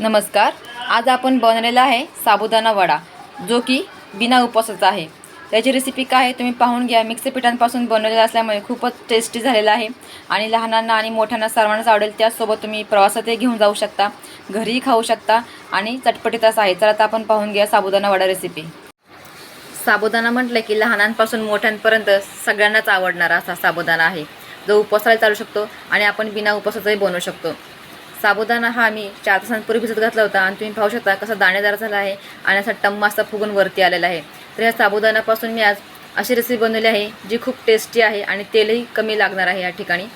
नमस्कार आज आपण बनवलेला आहे साबुदाणा वडा जो की बिना उपवासाचा आहे. त्याची रेसिपी काय आहे तुम्ही पाहून घ्या. मिक्स पिठांपासून बनवलेला असल्यामुळे खूपच टेस्टी झालेला आहे आणि लहानांना आणि मोठ्यांना सर्वांनाच आवडेल. त्यासोबत तुम्ही प्रवासातही घेऊन जाऊ शकता घरीही खाऊ शकता आणि चटपटीत असा आहे. तर आता आपण पाहून घ्या साबुदाणा वडा रेसिपी साबुदाणा म्हटलं की लहानांपासून मोठ्यांपर्यंत सगळ्यांनाच आवडणारा असा साबुदाणा आहे. जो उपवासाला चालू शकतो आणि आपण बिना उपवासाचाही बनवू शकतो. साबुदाणा हा मी चार तासांपूर्वी भिजत घातला होता आणि तुम्ही पाहू शकता कसा दाणेदार झाला आहे आणि असा टम्मा असा फुगून वरती आलेला आहे. तर या साबुदाणापासून मी आज अशी रेसिपी बनवली आहे जी खूप टेस्टी आहे आणि तेलही कमी लागणार आहे या ठिकाणी.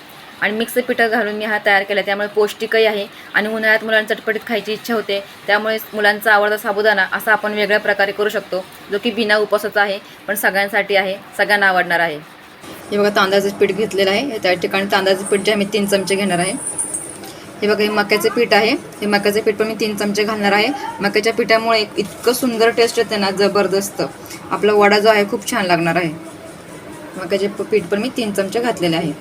आणि मिक्स पिठं घालून मी हा तयार केला त्यामुळे पौष्टिकही आहे आणि उन्हाळ्यात मुलांना चटपटीत खायची इच्छा होते. त्यामुळे मुलांचा आवडता साबुदाणा असा आपण वेगळ्या प्रकारे करू शकतो जो की बिना उपवासाचा आहे पण सगळ्यांसाठी आहे सगळ्यांना आवडणार आहे. हे बघा तांदळाचं पीठ घेतलेलं आहे. त्या ठिकाणी तांदळाचं पीठ जे आम्ही तीन चमचे घेणार आहे. हे बघा हे मक्याचं पीठ आहे. हे मक्याचं पीठ पण मी तीन चमचे घालणार आहे. मक्याच्या पिठामुळे इतकं सुंदर टेस्ट येते ना जबरदस्त. आपला वडा जो आहे खूप छान लागणार आहे. मक्याचे पीठ पण मी तीन चमचे घातलेले आहे.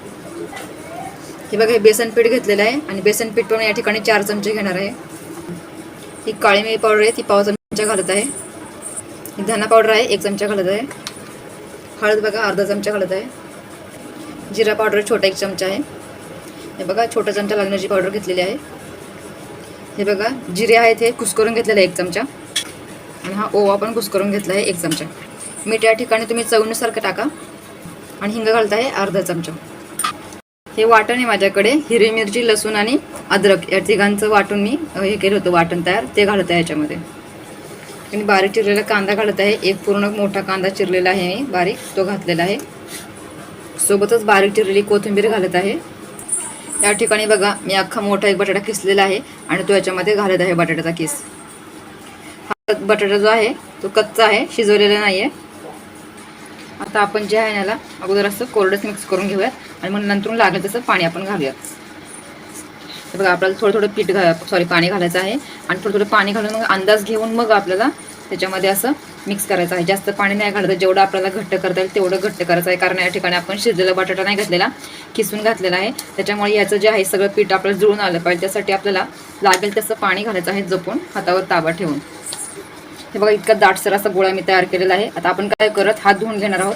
हे बघा हे बेसन पीठ घेतलेलं आहे आणि बेसन पीठ पण या ठिकाणी चार चमचे घेणार आहे. ही काळी मिरी पावडर आहे ती पाव चमचा घालत आहे. ही धना पावडर आहे एक चमचा घालत आहे. हळद बघा अर्धा चमचा घालत आहे. जिरा पावडर छोटा एक चमचा आहे. हे बघा छोटा चमचा लग्नाची पावडर घेतलेली आहे. हे बघा जिरे आहेत हे कुस्करून घेतलेलं आहे एक चमचा. आणि हा ओवा पण कुस्करून घेतला आहे एक चमचा. मीठ या ठिकाणी तुम्ही चवीनुसार टाका. आणि हिंग घालत आहे अर्धा चमचा. हे वाटण आहे माझ्याकडे. हिरवी मिरची लसूण आणि अद्रक या तिघांचं वाटून मी हे केलं होतं वाटण तयार. ते घालत आहे याच्यामध्ये. आणि बारीक चिरलेला कांदा घालत आहे. एक पूर्ण मोठा कांदा चिरलेला आहे मी. बारीक तो घातलेला आहे. सोबतच बारीक चिरलेली कोथिंबीर घालत आहे. या ठिकाणी बघा मी अख्खा मोठा एक बटाटा किसलेला आहे आणि तो याच्यामध्ये घालत आहे बटाट्याचा किस. हा बटाटा जो आहे तो कच्चा आहे शिजवलेला नाही आहे आता आपण जे आहे याला अगोदर असं कोरडंच मिक्स करून घेऊयात आणि मग नंतर लागेल तसं पाणी आपण घालूयात. बघा आपल्याला थोडं थोडं पीठ घा सॉरी पाणी घालायचं आहे. आणि थोडं थोडं पाणी घालून मग अंदाज घेऊन मग आपल्याला त्याच्यामध्ये असं मिक्स करायचं आहे. जास्त पाणी नाही घालायचं जेवढं आपल्याला घट्ट करता येईल तेवढं घट्ट करायचं आहे. कारण या ठिकाणी आपण शिजलेला बटाटा नाही घातलेला किसून घातलेला आहे. त्याच्यामुळे याचं जे आहे सगळं पीठ आपल्याला जुळून आलं पाहिजे. त्यासाठी आपल्याला लागेल तसं पाणी घालायचं आहे जपून हातावर ताबा ठेवून. हे बघा इतका दाटसर असा गोळा मी तयार केलेला आहे. आता आपण काय करत हात धुवून घेणार आहोत.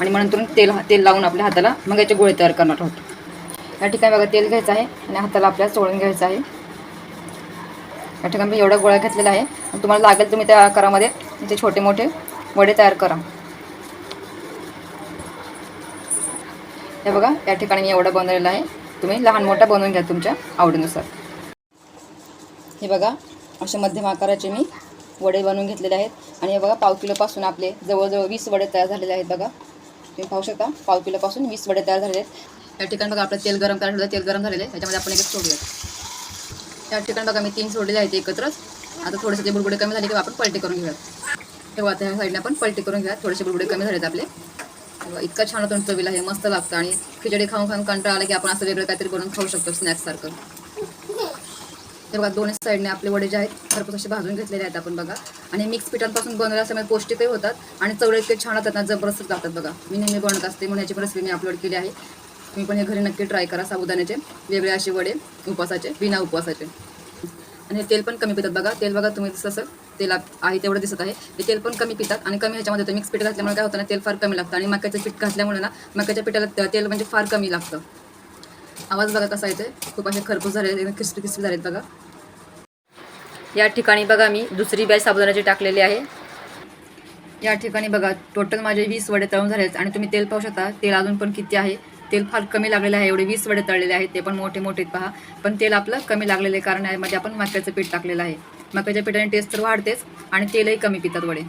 आणि मग नंतर तेल तेल लावून आपल्या हाताला मग याचे गोळे तयार करणार आहोत. या ठिकाणी बघा तेल घ्यायचं आहे. आणि हाताला आपल्याला सोळून घ्यायचं आहे. या ठिकाणी मी एवढा गोळा घेतलेला आहे. आणि तुम्हाला लागेल तुम्ही त्या आकारामध्ये जे छोटे मोठे वडे तयार करा. हे बघा या ठिकाणी मी एवढा बनवलेला आहे. तुम्ही लहान मोठा बनवून घ्या तुमच्या आवडीनुसार. हे बघा असे मध्यम आकाराचे मी वडे बनवून घेतलेले आहेत. आणि हे बघा पाव किलोपासून आपले जवळजवळ वीस वडे तयार झालेले आहेत बघा. तुम्ही पाहू शकता पाव किलोपासून वीस वडे तयार झालेले आहेत. या ठिकाणी बघा आपलं तेल गरम करायला तेल गरम झालेलं आहे. त्याच्यामध्ये आपण एक सोडूयात या ठिकाणी बघा मी तीन सोडलेले आहेत एकत्रच. आता थोडेसे ते बुडबुडे कमी झाले की आपण पलटी करून घेऊयात. तेव्हा आता ह्या साईडने आपण पलटी करून घ्या थोडेसे बुडबुडे कमी झालेत आपले. इतका छान होतो चवीला हे मस्त लागतं. आणि खिचडी खाऊन खाऊन कंटाळा आला की आपण असं वेगळं काहीतरी बनवून खाऊ शकतो स्नॅक्ससारखं ते बघा दोन्ही साईडने आपले वडे जे आहेत भरपूर असे भाजून घेतलेले आहेत आपण बघा. आणि मिक्स पिठांपासून बनवल्या असल्यामुळे पौष्टिकही होतात आणि चवळे इतके छान होतात ना जबरदस्त लागतात बघा. मी नेहमी बनवत असते म्हणून याची रेसिपी मी अपलोड केली आहे. तुम्ही पण हे घरी नक्की ट्राय करा साबुदाण्याचे. वेगळे असे वडे उपवासाचे बिना उपवासाचे. आणि हे तेल पण कमी पितात बघा. तेल बघा तुम्ही जसं तेल आहे तेवढं दिसत आहे. हे तेल पण कमी पितात आणि कमी ह्याच्यामध्ये होतं मिक्स पीठ घातल्यामुळे काय होतं ना तेल फार कमी लागतं. आणि मक्याचं पीठ घातल्यामुळे ना मक्याच्या पिठाला तेल म्हणजे फार कमी लागतं. आवाज बघा कसा येते खूप असे खरपूस झाले क्रिस्पी क्रिस्पी झालेत बघा. या ठिकाणी बघा मी दुसरी बॅच साबुदाण्याची टाकलेली आहे. या ठिकाणी बघा टोटल माझे वीस वडे तळून झाले आहेत आणि तुम्ही तेल पाहू शकता. तेल अजून पण किती आहे. तेल फार कमी लागलेलं आहे एवढे वीस वडे तळलेले आहेत ते पण मोठे मोठे पहा. पण तेल आपलं कमी लागलेलं आहे कारण यामध्ये आपण मक्याचं पीठ टाकलेलं आहे. मक्याच्या पिठाने टेस्ट तर वाढतेच आणि तेलही कमी पितात वडे.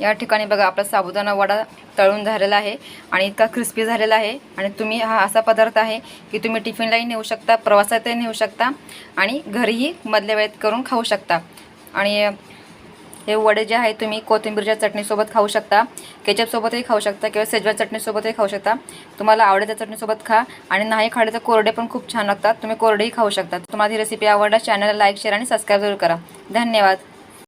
या ठिकाणी बघा आपला साबुदाणा वडा तळून झालेला आहे आणि इतका क्रिस्पी झालेला आहे. आणि तुम्ही हा असा पदार्थ आहे की तुम्ही टिफिनलाही नेऊ शकता प्रवासातही नेऊ शकता आणि घरीही मधल्या वेळेत करून खाऊ शकता. आणि हे वडे जे आहे तुम्ही कोथिंबीरच्या चटणीसोबत खाऊ शकता. केचपसोबतही खाऊ शकता किंवा सेजवान चटणीसोबतही खाऊ शकता. तुम्हाला आवडत्या चटणीसोबत खा आणि नाही खाल्ले तर कोरडे पण खूप छान लागतात. तुम्ही कोरडेही खाऊ शकता. तुम्हाला ही रेसिपी आवडल्यास चॅनलला लाईक शेअर आणि सबस्क्राईब जरूर करा. धन्यवाद.